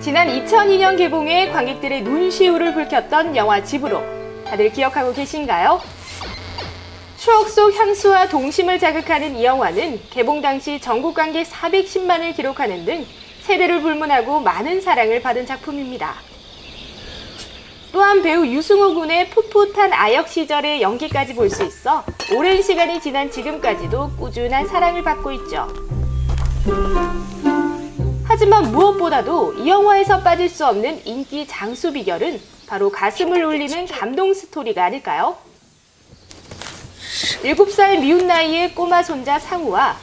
지난 2002년 개봉해 관객들의 눈시울을 붉혔던 영화 집으로 다들 기억하고 계신가요? 추억 속 향수와 동심을 자극하는 이 영화는 개봉 당시 전국 관객 410만을 기록하는 등 세대를 불문하고 많은 사랑을 받은 작품입니다. 또한 배우 유승호 군의 풋풋한 아역 시절의 연기까지 볼 수 있어 오랜 시간이 지난 지금까지도 꾸준한 사랑을 받고 있죠. 하지만 무엇보다도 이 영화에서 빠질 수 없는 인기 장수 비결은 바로 가슴을 울리는 감동 스토리가 아닐까요? 7살 미운 나이의 꼬마 손자 상우와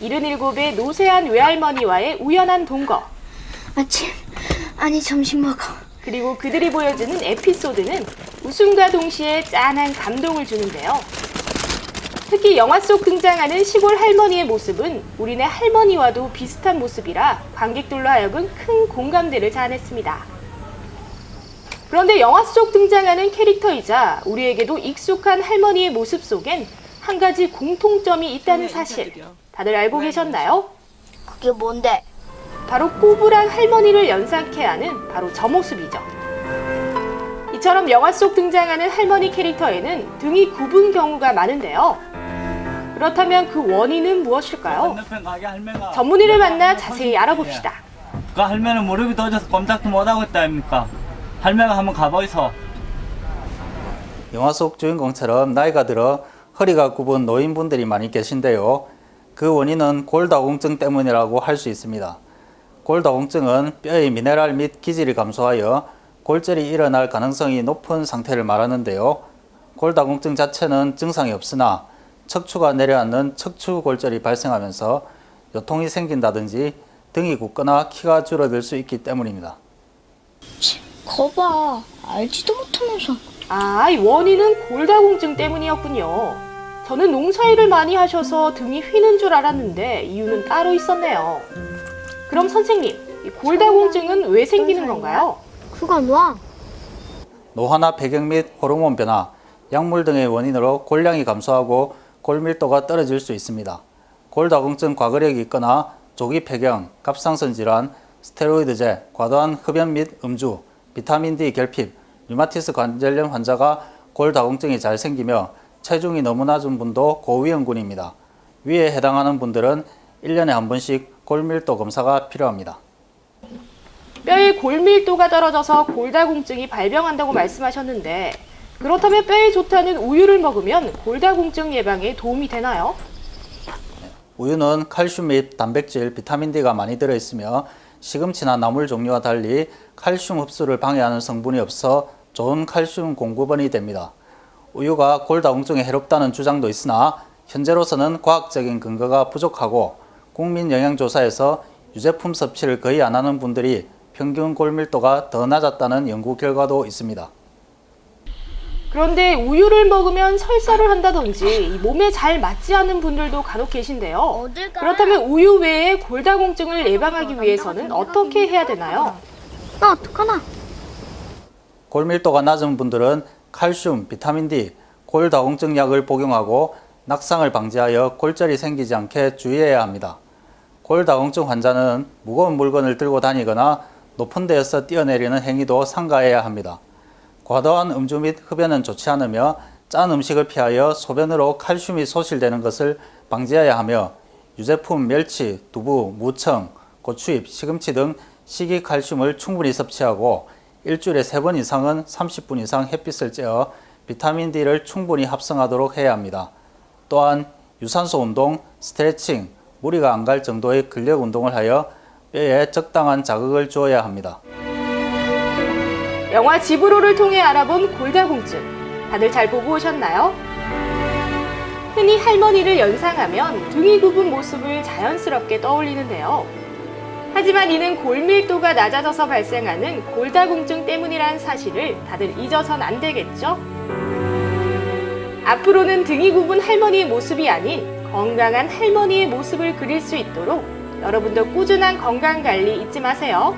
77의 노쇠한 외할머니와의 우연한 동거 아침 아니 점심 먹어 그리고 그들이 보여주는 에피소드는 웃음과 동시에 짠한 감동을 주는데요. 특히 영화 속 등장하는 시골 할머니의 모습은 우리네 할머니와도 비슷한 모습이라 관객들로 하여금 큰 공감대를 자아냈습니다. 그런데 영화 속 등장하는 캐릭터이자 우리에게도 익숙한 할머니의 모습 속엔 한 가지 공통점이 있다는 사실 다들 알고 계셨나요? 그게 뭔데? 바로 꼬부랑 할머니를 연상케 하는 바로 저 모습이죠. 이처럼 영화 속 등장하는 할머니 캐릭터에는 등이 굽은 경우가 많은데요. 그렇다면 그 원인은 무엇일까요? 할매가 전문의를 만나 자세히 알아봅시다. 그 할매는 무릎이 도져서 꼼짝도 못하고 있다 아닙니까? 할매가 한번 가보이소. 영화 속 주인공처럼 나이가 들어 허리가 굽은 노인분들이 많이 계신데요. 그 원인은 골다공증 때문이라고 할 수 있습니다. 골다공증은 뼈의 미네랄 및 기질이 감소하여 골절이 일어날 가능성이 높은 상태를 말하는데요. 골다공증 자체는 증상이 없으나 척추가 내려앉는 척추 골절이 발생하면서 요통이 생긴다든지 등이 굽거나 키가 줄어들 수 있기 때문입니다. 거봐 알지도 못하면서 아, 이 원인은 골다공증 때문이었군요. 저는 농사일을 많이 하셔서 등이 휘는 줄 알았는데 이유는 따로 있었네요. 그럼 선생님, 이 골다공증은 왜 생기는 건가요? 그건 와 노화나 배경 및 호르몬 변화, 약물 등의 원인으로 골량이 감소하고 골밀도가 떨어질 수 있습니다. 골다공증 과거력이 있거나 조기 폐경, 갑상선 질환, 스테로이드제, 과도한 흡연 및 음주, 비타민 D 결핍, 류마티스 관절염 환자가 골다공증이 잘 생기며 체중이 너무 낮은 분도 고위험군입니다. 위에 해당하는 분들은 1년에 한 번씩 골밀도 검사가 필요합니다. 뼈의 골밀도가 떨어져서 골다공증이 발병한다고 말씀하셨는데 그렇다면 뼈에 좋다는 우유를 먹으면 골다공증 예방에 도움이 되나요? 우유는 칼슘 및 단백질, 비타민 D가 많이 들어있으며 시금치나 나물 종류와 달리 칼슘 흡수를 방해하는 성분이 없어 좋은 칼슘 공급원이 됩니다. 우유가 골다공증에 해롭다는 주장도 있으나 현재로서는 과학적인 근거가 부족하고 국민 영양조사에서 유제품 섭취를 거의 안 하는 분들이 평균 골밀도가 더 낮았다는 연구 결과도 있습니다. 그런데 우유를 먹으면 설사를 한다든지 이 몸에 잘 맞지 않는 분들도 간혹 계신데요. 그렇다면 우유 외에 골다공증을 예방하기 위해서는 어떻게 해야 되나요? 나 어떡하나 골밀도가 낮은 분들은 칼슘, 비타민 D, 골다공증 약을 복용하고 낙상을 방지하여 골절이 생기지 않게 주의해야 합니다. 골다공증 환자는 무거운 물건을 들고 다니거나 높은 데에서 뛰어내리는 행위도 삼가해야 합니다. 과도한 음주 및 흡연은 좋지 않으며 짠 음식을 피하여 소변으로 칼슘이 소실되는 것을 방지해야 하며 유제품 멸치, 두부, 무청, 고추잎, 시금치 등 식이 칼슘을 충분히 섭취하고 일주일에 세 번 이상은 30분 이상 햇빛을 쬐어 비타민 D를 충분히 합성하도록 해야 합니다. 또한 유산소 운동, 스트레칭, 무리가 안 갈 정도의 근력 운동을 하여 뼈에 적당한 자극을 주어야 합니다. 영화 집으로를 통해 알아본 골다공증. 다들 잘 보고 오셨나요? 흔히 할머니를 연상하면 등이 굽은 모습을 자연스럽게 떠올리는데요. 하지만 이는 골밀도가 낮아져서 발생하는 골다공증 때문이라는 사실을 다들 잊어선 안 되겠죠? 앞으로는 등이 굽은 할머니의 모습이 아닌 건강한 할머니의 모습을 그릴 수 있도록 여러분도 꾸준한 건강 관리 잊지 마세요.